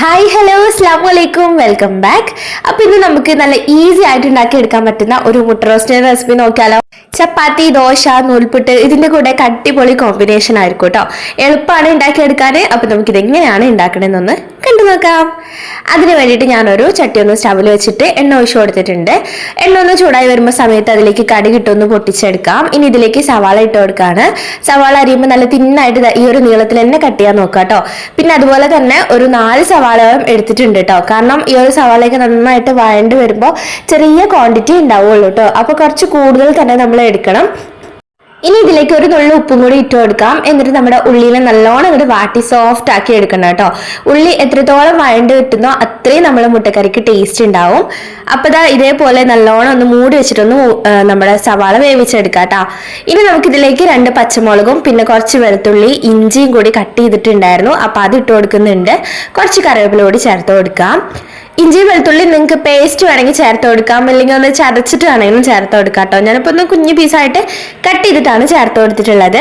Hi hello അസ്ലാം വലൈക്കും welcome back അപ്പൊ ഇന്ന് നമുക്ക് നല്ല ഈസി ആയിട്ട് ഉണ്ടാക്കി എടുക്കാൻ പറ്റുന്ന ഒരു മുട്ട റോസ്റ്റിന്റെ റെസിപ്പി നോക്കിയാലോ. ചപ്പാത്തി ദോശ നൂൽപുട്ട് ഇതിന്റെ കൂടെ കട്ടിപൊളി കോമ്പിനേഷൻ ആയിരിക്കും കേട്ടോ. എളുപ്പമാണ് ഉണ്ടാക്കിയെടുക്കാൻ അപ്പൊ നമുക്ക് ഇതെങ്ങനെയാണ് ഉണ്ടാക്കണമെന്നൊന്ന് കണ്ടു നോക്കാം. അതിന് വേണ്ടിയിട്ട് ഞാനൊരു ചട്ടി ഒന്ന് സ്റ്റവിൽ വെച്ചിട്ട് എണ്ണ ഒഴിച്ചു കൊടുത്തിട്ടുണ്ട്. എണ്ണ ഒന്ന് ചൂടായി വരുമ്പോൾ സമയത്ത് അതിലേക്ക് കടി കിട്ടുമെന്ന് പൊട്ടിച്ചെടുക്കാം. ഇനി ഇതിലേക്ക് സവാള ഇട്ട് കൊടുക്കാണ്. സവാള അരിയുമ്പോൾ നല്ല തിന്നായിട്ട് ഈ ഒരു നീളത്തിൽ തന്നെ കട്ട് ചെയ്യാൻ നോക്കാം കേട്ടോ. പിന്നെ അതുപോലെ തന്നെ ഒരു നാല് സവാളകളും എടുത്തിട്ടുണ്ട് കേട്ടോ കാരണം ഈ ഒരു സവാളയൊക്കെ നന്നായിട്ട് വഴണ്ട് വരുമ്പോൾ ചെറിയ ക്വാണ്ടിറ്റി ഉണ്ടാവുള്ളൂ കേട്ടോ അപ്പോൾ കുറച്ച് കൂടുതൽ തന്നെ നമ്മൾ എടുക്കണം. ഇനി ഇതിലേക്ക് ഒരു നുള്ളു ഉപ്പും കൂടി ഇട്ട് കൊടുക്കാം. എന്നിട്ട് നമ്മുടെ ഉള്ളിനെ നല്ലോണം ഇങ്ങോട്ട് വാട്ടി സോഫ്റ്റ് ആക്കി എടുക്കണം കേട്ടോ. ഉള്ളി എത്രത്തോളം വഴണ്ട് കിട്ടുന്നോ അത്രയും നമ്മുടെ മുട്ടക്കറിക്ക് ടേസ്റ്റ് ഉണ്ടാവും. അപ്പൊ ദാ ഇതേപോലെ നല്ലോണം ഒന്ന് മൂടി വെച്ചിട്ടൊന്ന് നമ്മുടെ സവാള വേവിച്ചെടുക്കാം കേട്ടോ. ഇനി നമുക്ക് ഇതിലേക്ക് രണ്ട് പച്ചമുളകും പിന്നെ കുറച്ച് വെളുത്തുള്ളി ഇഞ്ചിയും കൂടി കട്ട് ചെയ്തിട്ടുണ്ടായിരുന്നു. അപ്പൊ അത് ഇട്ട് കൊടുക്കുന്നുണ്ട്. കുറച്ച് കറിവേപ്പില കൂടി ചേർത്ത് കൊടുക്കാം. ഇഞ്ചി വെളുത്തുള്ളി നിങ്ങൾക്ക് പേസ്റ്റ് വേണമെങ്കിൽ ചേർത്ത് കൊടുക്കാം. അല്ലെങ്കിൽ ഒന്ന് ചതച്ചിട്ട് വേണമെങ്കിലും ചേർത്ത് കൊടുക്കാം കേട്ടോ ഞാനിപ്പോൾ ഒന്ന് കുഞ്ഞു പീസായിട്ട് കട്ട് ചെയ്തിട്ടാണ് ചേർത്ത് കൊടുത്തിട്ടുള്ളത്.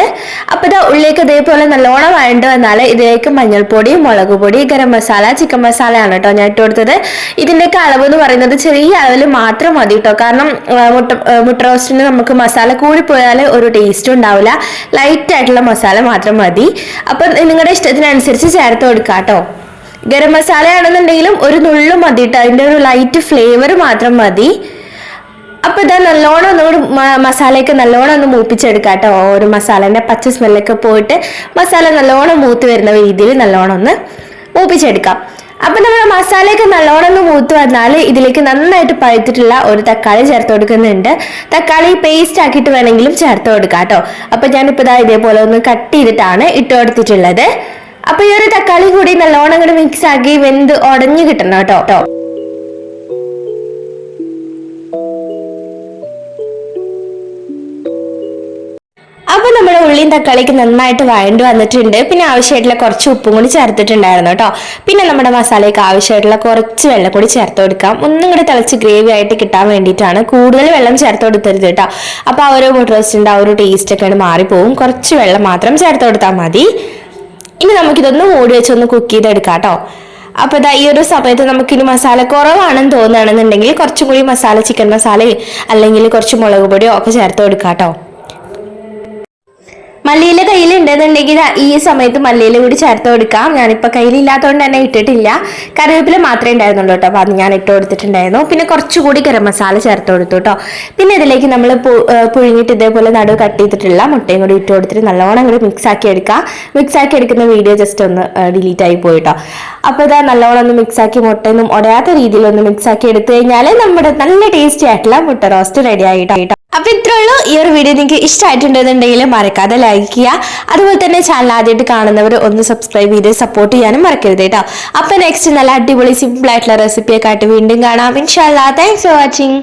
അപ്പോൾ ഇത് ഉള്ളിലേക്ക് ഇതേപോലെ നല്ലോണം വഴണ്ട് വന്നാൽ ഇതിലേക്ക് മഞ്ഞൾപ്പൊടി മുളക് പൊടി ഗരം മസാല ചിക്കൻ മസാലയാണ് കേട്ടോ ഞാൻ ഇട്ട് കൊടുത്തത്. ഇതിന്റെയൊക്കെ അളവ് എന്ന് പറയുന്നത് ചെറിയ അളവിൽ മാത്രം മതി കേട്ടോ കാരണം മുട്ട മുട്ട റോസ്റ്റിന് നമുക്ക് മസാല കൂടിപ്പോയാൽ ഒരു ടേസ്റ്റും ഉണ്ടാവില്ല ലൈറ്റ് ആയിട്ടുള്ള മസാല മാത്രം മതി. അപ്പം നിങ്ങളുടെ ഇഷ്ടത്തിനനുസരിച്ച് ചേർത്ത് കൊടുക്കാം കേട്ടോ ഗരം മസാല ആണെന്നുണ്ടെങ്കിലും ഒരു നുള്ളു മതി കേട്ടോ അതിന്റെ ഒരു ലൈറ്റ് ഫ്ലേവർ മാത്രം മതി. അപ്പൊ ഇതാ നല്ലോണം ഒന്നുകൂടി മസാലയൊക്കെ നല്ലോണം ഒന്ന് മൂപ്പിച്ചെടുക്കാം കേട്ടോ ഒരു മസാലേന്റെ പച്ച സ്മെല്ലൊക്കെ പോയിട്ട് മസാല നല്ലോണം മൂത്ത് വരുന്ന രീതിയിൽ നല്ലോണം ഒന്ന് മൂപ്പിച്ചെടുക്കാം. അപ്പം നമ്മൾ മസാലയൊക്കെ നല്ലോണം ഒന്ന് മൂത്ത് വന്നാൽ ഇതിലേക്ക് നന്നായിട്ട് പഴുത്തിട്ടുള്ള ഒരു തക്കാളി ചേർത്ത് കൊടുക്കുന്നുണ്ട്. തക്കാളി പേസ്റ്റ് ആക്കിയിട്ട് വേണമെങ്കിലും ചേർത്ത് കൊടുക്കാം കേട്ടോ അപ്പം ഞാനിപ്പോൾ ഇതാ ഇതേപോലെ ഒന്ന് കട്ട് ചെയ്തിട്ടാണ് ഇട്ട് കൊടുത്തിട്ടുള്ളത്. അപ്പൊ ഈ ഒരു തക്കാളി കൂടി നല്ലോണം കൂടി മിക്സ് ആക്കി വെന്ത് ഉടഞ്ഞു കിട്ടണം കേട്ടോ. അപ്പൊ നമ്മുടെ ഉള്ളിയും തക്കാളിക്ക് നന്നായിട്ട് വഴണ്ട് വന്നിട്ടുണ്ട്. പിന്നെ ആവശ്യമായിട്ടുള്ള കുറച്ച് ഉപ്പും കൂടി ചേർത്തിട്ടുണ്ടായിരുന്നു കേട്ടോ. പിന്നെ നമ്മുടെ മസാലയ്ക്ക് ആവശ്യമായിട്ടുള്ള കുറച്ച് വെള്ളം കൂടി ചേർത്ത് കൊടുക്കാം. ഒന്നും കൂടി തിളച്ച് ഗ്രേവി ആയിട്ട് കിട്ടാൻ വേണ്ടിയിട്ടാണ് കൂടുതൽ വെള്ളം ചേർത്ത് കൊടുത്തരുത് കേട്ടോ. അപ്പൊ ആ ഒരു മുട്ട റോസ്റ്റിന്റെ ആ ഒരു ടേസ്റ്റ് ഒക്കെ മാറിപ്പോവും. കുറച്ച് വെള്ളം മാത്രം ചേർത്ത് കൊടുത്താൽ മതി. ഇനി നമുക്കിതൊന്ന് മൂടി വെച്ചൊന്ന് കുക്ക് ചെയ്തെടുക്കാം കേട്ടോ. അപ്പൊ ഇതാ ഈ ഒരു സമയത്ത് നമുക്കിനി മസാല കുറവാണെന്ന് തോന്നുകയാണെന്നുണ്ടെങ്കിൽ കുറച്ചും കൂടി മസാല ചിക്കൻ മസാലയും അല്ലെങ്കിൽ കുറച്ച് മുളക് പൊടിയോ ഒക്കെ ചേർത്ത് കൊടുക്കാം കേട്ടോ. മല്ലിയില കയ്യിലുണ്ടെന്നുണ്ടെങ്കിൽ ഈ സമയത്ത് മല്ലിയില കൂടി ചേർത്ത് കൊടുക്കാം. ഞാനിപ്പോൾ കയ്യിലില്ലാത്തതുകൊണ്ട് തന്നെ ഇട്ടിട്ടില്ല. കറിവേപ്പില മാത്രമേ ഉണ്ടായിരുന്നുള്ളൂ കേട്ടോ. അപ്പോൾ അത് ഞാൻ ഇട്ട് കൊടുത്തിട്ടുണ്ടായിരുന്നു. പിന്നെ കുറച്ചുകൂടി ഗരം മസാല ചേർത്ത് കൊടുത്തു കേട്ടോ. പിന്നെ ഇതിലേക്ക് നമ്മൾ പുഴുങ്ങിയിട്ട് ഇതേപോലെ നടുവ് കട്ട് ചെയ്തിട്ടുള്ള മുട്ടയും കൂടി ഇട്ട് കൊടുത്തിട്ട് നല്ലോണം കൂടി മിക്സ് ആക്കി എടുക്കാം. മിക്സ് ആക്കി എടുക്കുന്ന വീഡിയോ ജസ്റ്റ് ഒന്ന് ഡിലീറ്റ് ആയി പോയിട്ടോ അപ്പോൾ ഇതാ നല്ലോണം ഒന്ന് മിക്സ് ആക്കി മുട്ടയൊന്നും ഉടയാത്ത രീതിയിൽ ഒന്ന് മിക്സ് ആക്കി എടുത്തു കഴിഞ്ഞാൽ നമ്മുടെ നല്ല ടേസ്റ്റി ആയിട്ടുള്ള മുട്ട റോസ്റ്റ് റെഡി ആയിട്ടോ. അപ്പൊ ഇത്രേ ഉള്ളൂ ഈ ഒരു വീഡിയോ നിങ്ങൾക്ക് ഇഷ്ടമായിട്ടുണ്ടെന്നുണ്ടെങ്കിൽ മറക്കാതെ ലൈക്ക് ചെയ്യുക. അതുപോലെ തന്നെ ചാനൽ ആദ്യമായിട്ട് കാണുന്നവർ ഒന്ന് സബ്സ്ക്രൈബ് ചെയ്ത് സപ്പോർട്ട് ചെയ്യാനും മറക്കരുത് കേട്ടോ. അപ്പൊ നെക്സ്റ്റ് നല്ല അടിപൊളി സിമ്പിൾ ആയിട്ടുള്ള റെസിപ്പിയൊക്കെ ആയിട്ട് വീണ്ടും കാണാം. ഇൻഷാല്ലാ താങ്ക്സ് ഫോർ വാച്ചിങ്